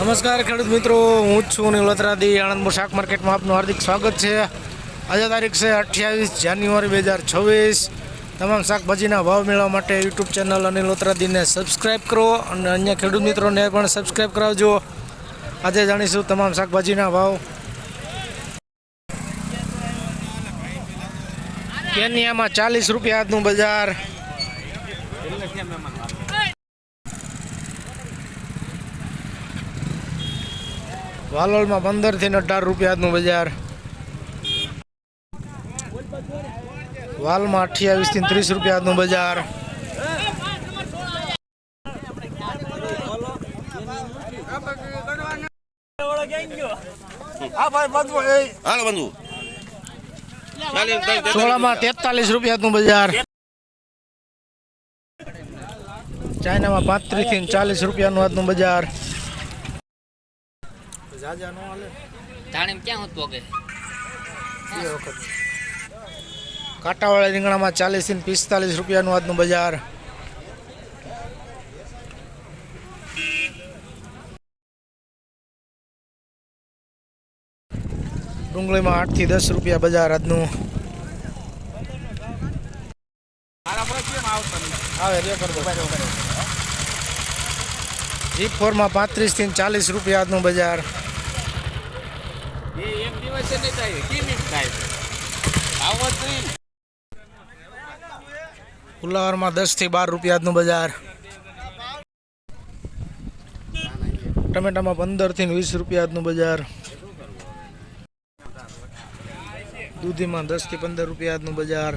નમસ્કાર ખેડૂત મિત્રો, હું જ છું નિલોત્રાદી આણંદપુર શાક માર્કેટમાં આપનું હાર્દિક સ્વાગત છે. આજે તારીખ છે અઠ્યાવીસ જાન્યુઆરી બે હજાર છવ્વીસ. તમામ શાકભાજીના ભાવ મેળવવા માટે યુટ્યુબ ચેનલ અનિલ લોત્રાદીને સબસ્ક્રાઈબ કરો અને અન્ય ખેડૂત મિત્રોને પણ સબસ્ક્રાઈબ કરાવજો. આજે જાણીશું તમામ શાકભાજીના ભાવ. કેનિયામાં ચાલીસ રૂપિયા આજનું બજાર. વાલોલમાં પંદરથી અઢાર રૂપિયાનું બજાર. વાલમાં અઠ્યાવીસથી ત્રીસ રૂપિયાનું બજાર. સોળામાં તેતાલીસ રૂપિયાનું બજાર. ચાઇનામાં પાંત્રીસથી ચાલીસ રૂપિયાનું આજનું બજાર. જાણે ક્યાં હોત પોગે કાંટાવાળા રીંગણામાં ચાલીસથી પિસ્તાલીસ રૂપિયાનું આજનું બજાર. ડુંગળીમાં આઠથી દસ રૂપિયા બજાર આજનું. આવે રે જીપ ફોરમાં પાંત્રીસથી ચાલીસ રૂપિયા આજનું બજાર. એ એક દસથી બાર રૂપિયાનું બજાર. ટમેટામાં પંદરથી વીસ રૂપિયાનું બજાર. દૂધીમાં દસથી પંદર રૂપિયાનું બજાર.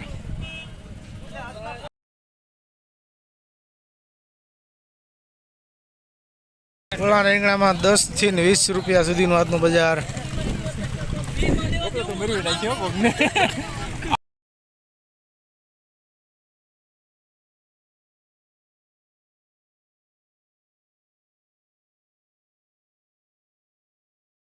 કોળા રીંગણામાં દસથી વીસ રૂપિયા સુધીનું આજનું બજાર. tu mérito, ¿no?